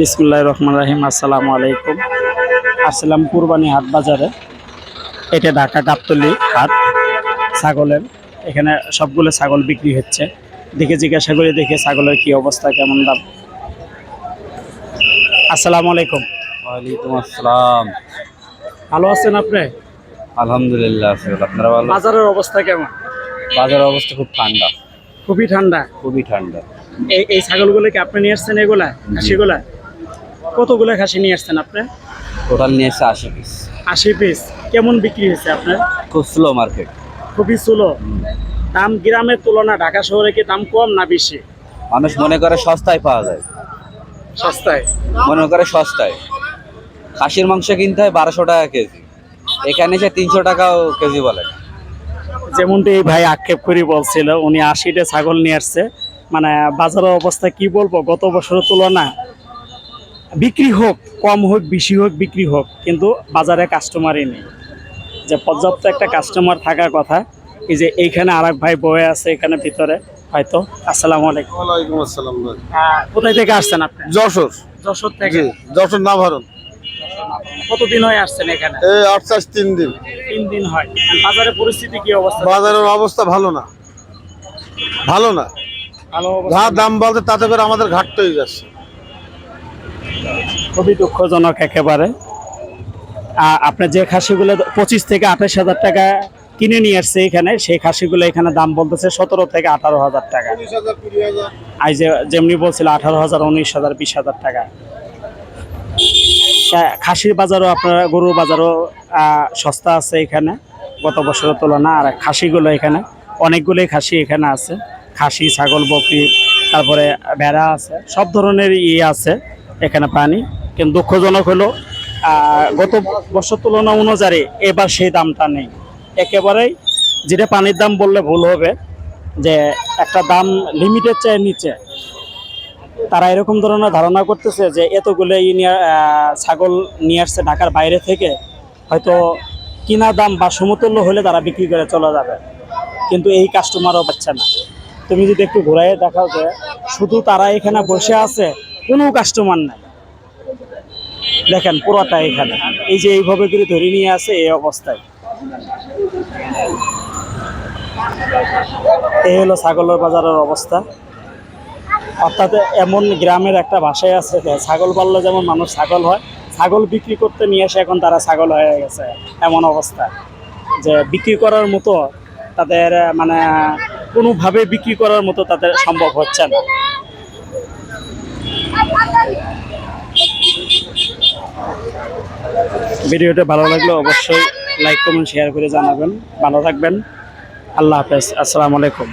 বিসমুল্লাহ রহমান রাহিম আসসালামু আলাইকুম। আসসালাম কুরবানি হাট বাজারে। এটা ঢাকা গাবতলি হাট ছাগলের। এখানে সবগুলো ছাগল বিক্রি হচ্ছে। দেখে জিজ্ঞাসা করে দেখে ছাগলের কি অবস্থা কেমন দাম? আসসালামু আলাইকুম। ওয়ালাইকুম আসসালাম। ভালো আছেন আপনি? আলহামদুলিল্লাহ আপনারা ভালো? বাজারের অবস্থা কেমন? বাজারের অবস্থা খুব ঠান্ডা। খুবই ঠান্ডা। খুবই ঠান্ডা। এই এই ছাগলগুলো কি আপনি নিয়ে আসছেন এগুলা? খাসিগুলা? কতগুলো খাসি নিয়ে আসছেন আপনি? টোটাল নিয়ে এসছে আশি পিস আশি পিস কেমন বিক্রি হয়েছে আপনার? খুব স্লো মার্কেট খুবই স্লো দাম গ্রামের তুলনা ঢাকা শহরে কি দাম কম না বেশি? মানুষ মনে করে সস্তায় পাওয়া যায়। সস্তায়? মনে করে সস্তায়। খাসির মাংস কিনতে হয় বারোশো টাকা কেজি। এখানে সে তিনশো টাকাও কেজি বলে। যেমনটি এই ভাই আক্ষেপ করে বলছিল উনি আশিটা ছাগল নিয়ে আসছে। মানে বাজারের অবস্থা কি বলব গত বছরের তুলনা বিক্রি হোক কম হোক বেশি হোক বিক্রি হোক কিন্তু বাজারে কাস্টমারই নেই। যে পর্যাপ্ত একটা কাস্টমার থাকার কথা এই যে এইখানে আর ভাই বয়ে আছে এখানে ভিতরে হয়তো। আসসালামু আলাইকুম। ওয়ালাইকুম আসসালাম কোথায় থেকে আসছেন আপনি? যশোর। যশোর থেকে? যশোর না ভারত কতদিন হয়ে আসছেন এখানে? এই আটচাশ তিন দিন। তিন দিন হয়। বাজারের পরিস্থিতি কি অবস্থা? বাজারের অবস্থা ভালো না। ভালো না। ভালো যা দাম বলতে তাতে করে আমাদের ঘাটতে হয়ে যাচ্ছে। খুবই দুঃখজনক একেবারে। আ- আপনি যে খাসিগুলো পঁচিশ থেকে আঠাশ হাজার টাকা কিনে নিয়ে আসছে এখানে সেই খাসিগুলো এখানে দাম বলতেছে সতেরো থেকে আঠারো হাজার টাকা। আই যে যেমনি বলছিল আঠারো হাজার উনিশ হাজার বিশ হাজার টাকা। খাসির বাজারও আপনার গরুর বাজারও সস্তা আছে এখানে গত বছরের তুলনা আর খাসিগুলো এখানে অনেকগুলোই খাসি এখানে আছে। খাসি ছাগল বকরি তারপরে ভেড়া আছে। সব ধরনের ইয়ে আছে। এখানে প্রাণী কিন্তু দুঃখজনক হলো গত বছর তুলনা অনুযায়ী এবার সেই দামটা নেই। একেবারেই যেটা পানির দাম বললে ভুল হবে, যে একটা দাম লিমিটের চেয়ে নিচে। তারা এরকম ধরনের ধারণা করতেছে যে এতগুলো ছাগল নিয়ে আসছে ঢাকার বাইরে থেকে, হয়তো কিনা দাম বা সমতুল্য হলে তারা বিক্রি করে চলে যাবে। কিন্তু এই কাস্টমারও পাচ্ছে না। তুমি যদি একটু ঘুরাই দেখাও যে শুধু তারা এখানে বসে আছে কোনো কাস্টমার নাই। দেখেন পুরোটা এখানে। এই যে এইভাবে করে ধরে নিয়ে আছে এই অবস্থায়। এই হলো ছাগলের বাজারের অবস্থা। অর্থাৎ এমন গ্রামের একটা ভাষায় আছে ছাগল পাললে যেমন মানুষ ছাগল হয়, ছাগল বিক্রি করতে নিয়ে এসে এখন তারা ছাগল হয়ে গেছে। এমন অবস্থা। যে বিক্রি করার মতো তাদের মানে কোনোভাবে বিক্রি করার মতো তাদের সম্ভব হচ্ছে না। ভিডিওটা ভালো লাগলে অবশ্যই লাইক, কমেন্ট শেয়ার করে জানাবেন। ভালো থাকবেন। আল্লাহ হাফেজ। আসসালামু আলাইকুম।